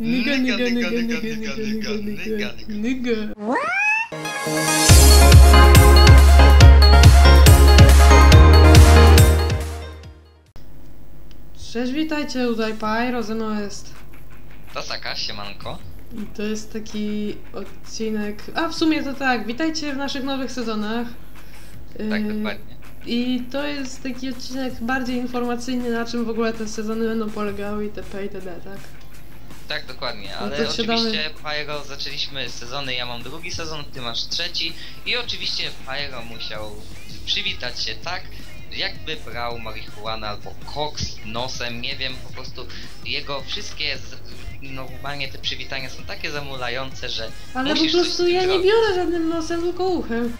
Nigga, nigga, nigga, nigga, nigga, nigga, nigga, nigga. Cześć, witajcie, tutaj Pyro, ze mną jest... Tasaka, siemanko. I to jest taki odcinek... A, w sumie to tak, witajcie w naszych nowych sezonach. Tak, y, dokładnie. I to jest taki odcinek bardziej informacyjny, na czym w ogóle te sezony będą polegały itp. itd., tak? Tak, dokładnie, No ale siadamy. oczywiście Pyro zaczęliśmy sezony, ja mam drugi sezon, ty masz trzeci i oczywiście Pyro musiał przywitać się tak, jakby brał marihuanę albo koks nosem, nie wiem, po prostu jego wszystkie, z, normalnie te przywitania są takie zamulające, że Ale musisz po prostu ja nie biorę żadnym nosem, tylko uchem.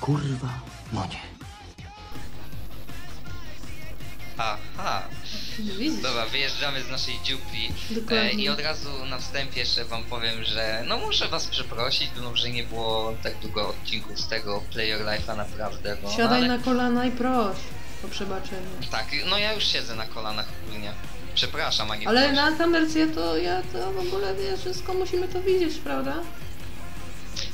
Kurwa, no nie. Aha, Widzisz? dobra, wyjeżdżamy z naszej dziupli E. I od razu na wstępie jeszcze wam powiem, że no muszę was przeprosić, no, że nie było tak długo odcinków z tego Play Your Life'a naprawdę, Siadaj ale, na kolana i proś o przebaczenie. Tak, no ja już siedzę na kolanach ogólnie. Przepraszam, a nie Ale proszę. na kamerce to ja to w ogóle wiesz, wszystko musimy to widzieć, prawda?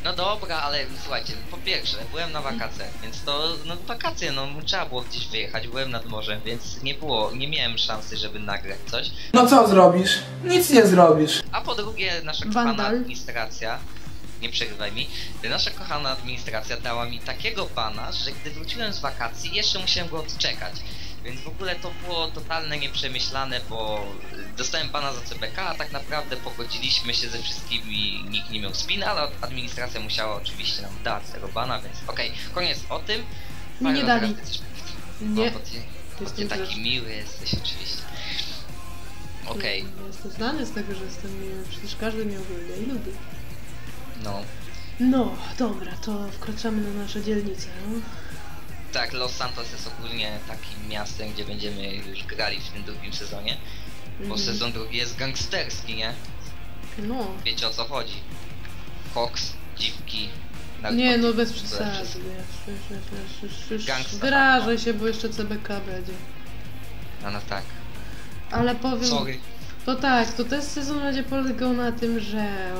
No dobra, ale słuchajcie, po pierwsze, byłem na wakacjach, więc to, no wakacje, no trzeba było gdzieś wyjechać, byłem nad morzem, więc nie było, nie miałem szansy, żeby nagrać coś. No co zrobisz? Nic nie zrobisz. A po drugie, nasza kochana administracja, nie przerywaj mi, nasza kochana administracja dała mi takiego bana, że gdy wróciłem z wakacji, jeszcze musiałem go odczekać. Więc w ogóle to było totalne nieprzemyślane, bo dostałem bana za CBK, a tak naprawdę pogodziliśmy się ze wszystkimi, nikt nie miał spin, ale administracja musiała oczywiście nam dać tego bana, więc okej, koniec o tym. Mi nie dali. coś- Nie. No, bo ty, bo ty taki miły jesteś oczywiście. Okej, Ja Jestem znany z tego, że jestem miły, przecież każdy mnie uwielbia i lubi. no. No, dobra, to wkraczamy na nasze dzielnice. no. Tak, Los Santos jest ogólnie takim miastem, gdzie będziemy już grali w tym drugim sezonie. Bo Mhm. sezon drugi jest gangsterski, nie? No. Wiecie o co chodzi. Koks, dziwki, Nie, no bez przesady, wiesz, wiesz, wiesz, wiesz, już, już Gangsta. wyrażaj się, bo jeszcze CBK będzie. No, no tak. Ale powiem, Sorry. to tak, to ten sezon będzie polegał na tym, że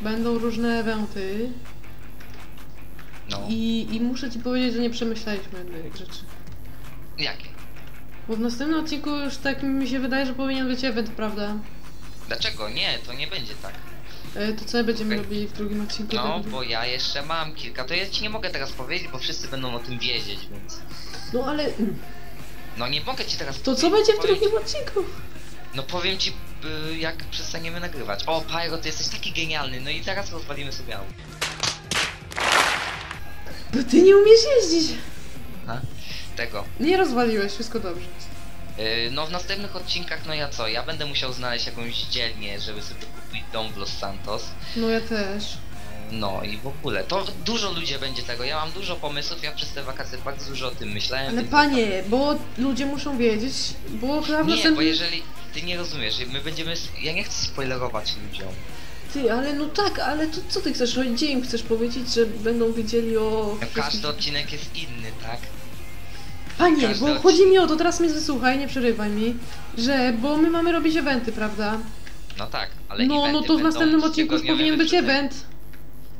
będą różne eventy No. i, i muszę ci powiedzieć, że nie przemyśleliśmy jednych rzeczy. Jakie? Bo w następnym odcinku już tak mi się wydaje, że powinien być event, prawda? Dlaczego? Nie, to nie będzie tak. E, To co będziemy Okej. robili w drugim odcinku? No, będzie? bo ja jeszcze mam kilka. To ja ci nie mogę teraz powiedzieć, bo wszyscy będą o tym wiedzieć, więc... No ale No nie mogę ci teraz to co będzie w drugim odcinku? No powiem ci, y, jak przestaniemy nagrywać. O, Pyro, ty jesteś taki genialny, no i teraz rozwalimy sobie auto. Bo ty nie umiesz jeździć. Ha? Tego. Nie rozwaliłeś, wszystko dobrze. Yy, no w następnych odcinkach, no ja co, ja będę musiał znaleźć jakąś dzielnię, żeby sobie kupić dom w Los Santos. No ja też. No i w ogóle, to dużo ludzie będzie tego, ja mam dużo pomysłów, ja przez te wakacje bardzo dużo o tym myślałem. Ale więc- panie, bo ludzie muszą wiedzieć, bo chyba w Nie, bo następnym... jeżeli ty nie rozumiesz, my będziemy, ja nie chcę spoilerować ludziom. Ty, ale no tak, ale to co ty chcesz? Gdzie im chcesz powiedzieć, że będą wiedzieli o... No, każdy odcinek jest inny, tak? Panie, każdy bo odcinek- chodzi mi o to, teraz mnie wysłuchaj, nie przerywaj mi, że, bo my mamy robić eventy, prawda? No tak, ale No, no eventy to w będą następnym odcinku już powinien być event.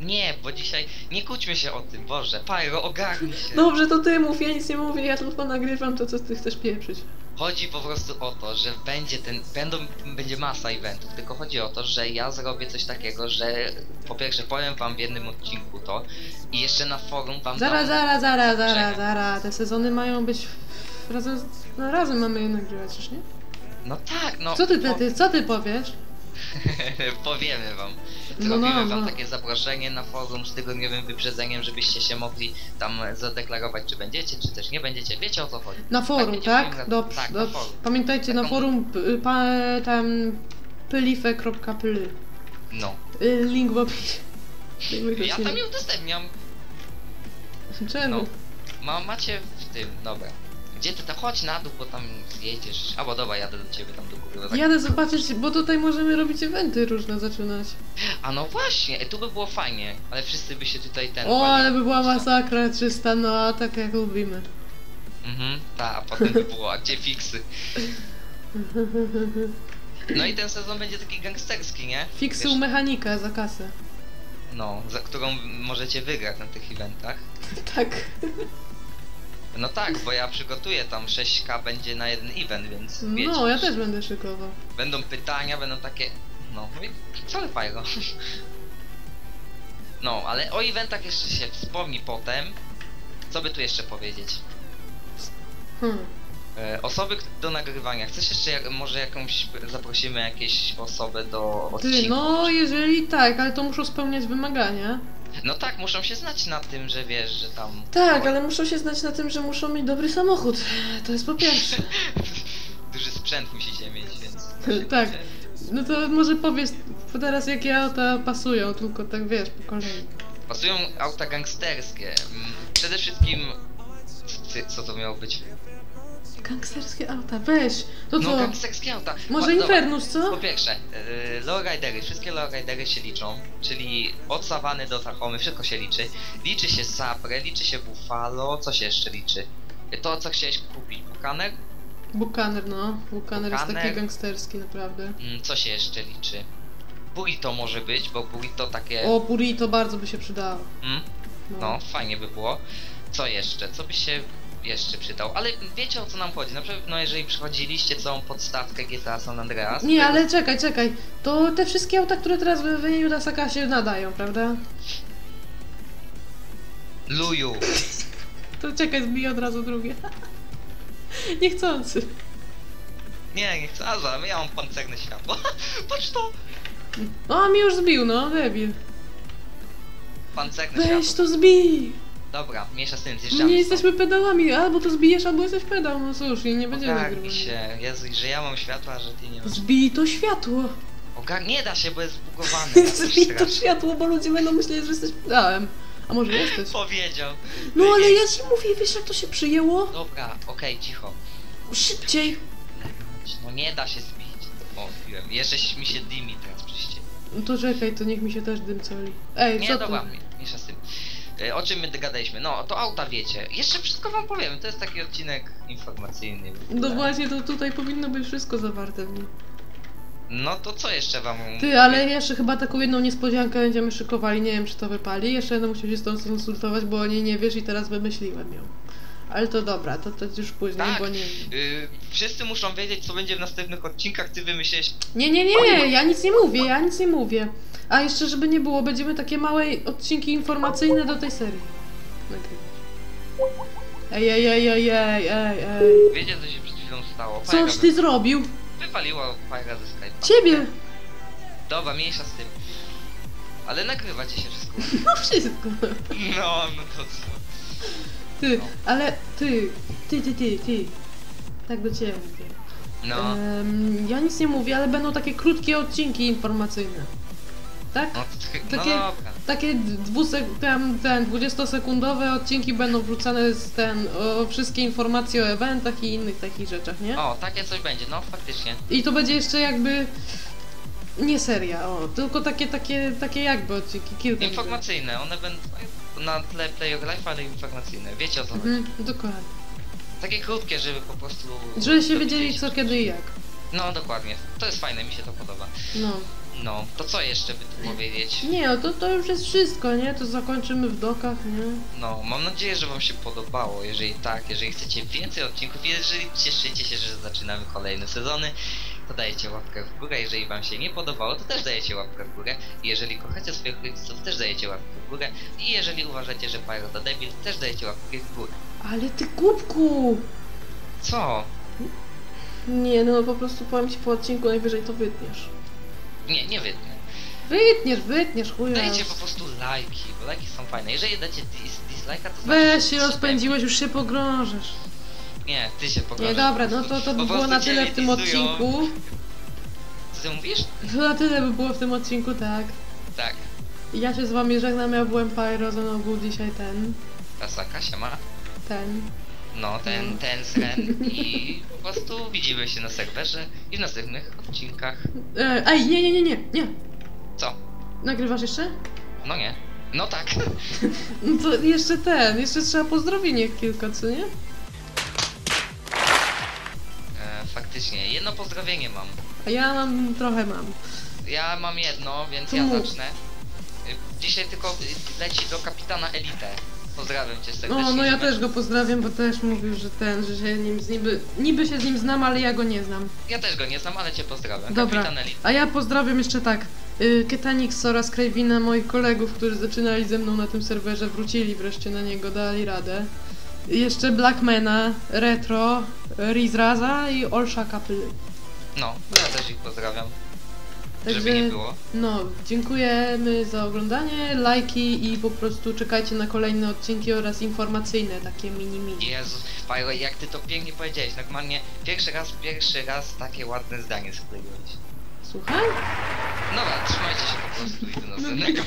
Nie, bo dzisiaj nie kłóćmy się o tym, Boże, Pyro, ogarnij się. Dobrze, to ty mów, ja nic nie mówię, ja tylko nagrywam to, co ty chcesz pieprzyć. Chodzi po prostu o to, że będzie ten, będą, będzie masa eventów, tylko chodzi o to, że ja zrobię coś takiego, że po pierwsze powiem wam w jednym odcinku to i jeszcze na forum wam Zaraz, dam... zaraz, zaraz, zaraz, Czekaj. zaraz, te sezony mają być w- razem, z- no razem mamy je nagrywać, już nie? No tak, no... Co ty, ty, ty, co ty powiesz? Powiemy wam. No, Zrobimy no, wam no. takie zaproszenie na forum z tygodniowym wyprzedzeniem, żebyście się mogli tam zadeklarować, czy będziecie, czy też nie będziecie. Wiecie o co chodzi. Na forum, będzie tak? film- Dobrze, tak, na dobrze. forum. Pamiętajcie, na Taką- forum p- pa, tam pylife.pl No. Y, Link w opisie. Ja tam je udostępniam. Czemu? No. Ma, macie w tym, dobra. Gdzie ty tam? Chodź na dół, bo tam zjedziesz. Albo dobra, jadę do ciebie tam do góry. bo tak- Jadę zobaczyć, bo tutaj możemy robić eventy różne zaczynać. A no właśnie, e, tu by było fajnie, ale wszyscy by się tutaj ten... O, ale by była masakra 300, no tak jak lubimy. Mhm, ta, a potem by było, a gdzie fiksy? No i ten sezon będzie taki gangsterski, nie? Fixuł Wiesz, mechanikę za kasę. No, za którą możecie wygrać na tych eventach. Tak. No tak, bo ja przygotuję tam 6k będzie na jeden event, więc wiecie. No, ja też będę szykował. Będą pytania, będą takie. No, wcale fajno. No, ale o eventach jeszcze się wspomni potem. Co by tu jeszcze powiedzieć? Hmm. E, osoby do nagrywania. Chcesz jeszcze jak, może jakąś zaprosimy jakieś osobę do odcinka? Ty, no jeżeli tak, ale to muszą spełniać wymagania. No tak, muszą się znać na tym, że wiesz, że tam. Tak, ale muszą się znać na tym, że muszą mieć dobry samochód. To jest po pierwsze. Duży sprzęt musicie mieć, więc. Tak. No to może powiesz teraz jakie auta pasują, tylko tak wiesz, po kolei. Pasują auta gangsterskie. Mm, Przede wszystkim. Co to miało być? Gangsterskie auta, weź. To No, co? gangsterskie auta. Może dobra. Infernus, co? Po pierwsze, yy, lowridery, wszystkie lowridery się liczą, czyli od Savany do Tahomy, wszystko się liczy. Liczy się Sabre, liczy się Buffalo, co się jeszcze liczy? To, co chciałeś kupić, Bukaner? Bukaner, no. Bukaner jest taki gangsterski, naprawdę. Mm, co się jeszcze liczy? Burrito może być, bo burrito takie... O, burrito bardzo by się przydało. Mm, no, fajnie by było. Co jeszcze? Co by się jeszcze przydał? Ale wiecie o co nam chodzi? Na pewno jeżeli przechodziliście całą podstawkę GTA San Andreas... Nie, tego- ale czekaj, czekaj. To te wszystkie auta, które teraz wy- wymienił Tasaka się nadają, prawda? Luju! To czekaj, zbiję od razu drugie. Niechcący. Nie, nie chcę, a ja mam pancerne światło. Patrz to! O, mi już zbił, no, debil. Pancerne Weź światło. to zbij. Dobra, mniejsza z tym, zjeżdżamy Nie jesteśmy pedałami, albo to zbijesz, albo jesteś pedał, no cóż, i nie będziemy Ogarnij się, Jezu, że ja mam światła, że ty nie masz. Zbij to światło. Ogar... Nie da się, bo jest zbugowany. Zbij to światło, bo ludzie będą myśleć, że jesteś pedałem. A może jesteś? Powiedział. No ale ja ci mówię, wiesz jak to się przyjęło? Dobra, okej, cicho. Szybciej. No nie da się zbić. O, zbiłem. Jeszcze mi się dymi teraz przyjście. No to czekaj, to niech mi się też dym coli. Ej, Nie, co dobra, ty? mi- mniejsza z tym. E, O czym my gadaliśmy? No, to auta wiecie. Jeszcze wszystko wam powiem, to jest taki odcinek informacyjny. No właśnie, to tutaj powinno być wszystko zawarte w nim. No to co jeszcze wam... Ty, ale jeszcze chyba taką jedną niespodziankę będziemy szykowali, nie wiem czy to wypali. Jeszcze będę musiał się z tą skonsultować, bo o niej nie wiesz i teraz wymyśliłem ją. Ale to dobra, to, to już później, Tak. bo nie... Y, wszyscy muszą wiedzieć, co będzie w następnych odcinkach. Ty wymyśliłeś Nie, nie, nie, ja nic nie mówię, ja nic nie mówię. A jeszcze, żeby nie było, będziemy takie małe odcinki informacyjne do tej serii. Nagrywać. Ej, ej, ej, ej, ej, ej, ej. Wiecie, co się przed chwilą stało? Coś ty zrobił? Wypaliła fajra ze Skype'a. Ciebie! Dobra, mniejsza z tym. Ale nagrywacie się wszystko. No wszystko. No, no to co? Ty, ale ty, ty, ty, ty, ty. Tak do ciebie. Ty. No, ja nic nie mówię, ale będą takie krótkie odcinki informacyjne. Tak? no, no takie- dobra. Takie dwusek, ten, ten 20-sekundowe odcinki będą wrzucane z ten, o wszystkie informacje o eventach i innych takich rzeczach, nie? O, takie coś będzie, no faktycznie. I to będzie jeszcze jakby nie seria, o, tylko takie, takie, takie jakby odcinki, kilka. Informacyjne, one będą na tle Play of Life, ale informacyjne. Wiecie o co chodzi? Mhm, dokładnie. Takie krótkie, żeby po prostu... Żeby się wiedzieli co, kiedy i jak. No, dokładnie. To jest fajne, mi się to podoba. No. No, to co jeszcze by tu powiedzieć? Nie, no to, to już jest wszystko, nie? To zakończymy w dokach, nie? No, mam nadzieję, że wam się podobało. Jeżeli tak, jeżeli chcecie więcej odcinków, jeżeli cieszycie się, że zaczynamy kolejne sezony, to dajecie łapkę w górę. Jeżeli wam się nie podobało, to też dajecie łapkę w górę. Jeżeli kochacie swoich rodziców, też dajecie łapkę w górę. I jeżeli uważacie, że Pyro to debil, też dajecie łapkę w górę. Ale ty kubku! Co? Nie, no po prostu powiem ci po odcinku, najwyżej to wytniesz. Nie, nie wytnę. Wytniesz, wytniesz, chuja. Dajcie po prostu lajki, bo lajki są fajne. Jeżeli dacie dis dislike'a, to Weź znaczy, się że- rozpędziłeś, już się pogrążasz. Nie, ty się pokażesz. Nie, dobra, no to, to by było na tyle w tym odcinku. Co ty mówisz? To na tyle by było w tym odcinku, tak. Tak. Ja się z wami żegnam, ja byłem Pyro, ze mną był dzisiaj ten, Asaka się ma. ten. No, ten, ten Sren i po prostu widzimy się na serwerze i w następnych odcinkach. E, ej, nie, nie, nie, nie, nie. Co? Nagrywasz jeszcze? No nie. No tak. No to jeszcze ten, jeszcze trzeba pozdrowienie kilka, co nie? E, faktycznie. faktycznie. Jedno pozdrowienie mam. A ja mam, trochę mam. Ja mam jedno, więc To ja mów. zacznę. Y, Dzisiaj tylko y, leci do kapitana Elite. Pozdrawiam cię serdecznie. No, no ja też go pozdrawiam, bo też mówił, że ten, że się nim z niby, niby się z nim znam, ale ja go nie znam. Ja też go nie znam, ale cię pozdrawiam. Dobra, Kapitan a ja pozdrawiam jeszcze tak. y, Ketanix oraz Kravina, moich kolegów, którzy zaczynali ze mną na tym serwerze, wrócili wreszcie na niego, dali radę. Jeszcze Blackmana, Retro, Rizraza i Olsha Kapyl. No, ja też ich pozdrawiam. Także, Żeby nie było. no, dziękujemy za oglądanie, lajki i po prostu czekajcie na kolejne odcinki oraz informacyjne, takie mini mini. Jezus, Pyro, jak ty to pięknie powiedziałeś. Normalnie pierwszy raz, pierwszy raz takie ładne zdanie skleiłeś. Słuchaj? Dobra, trzymajcie się po prostu i do następnego.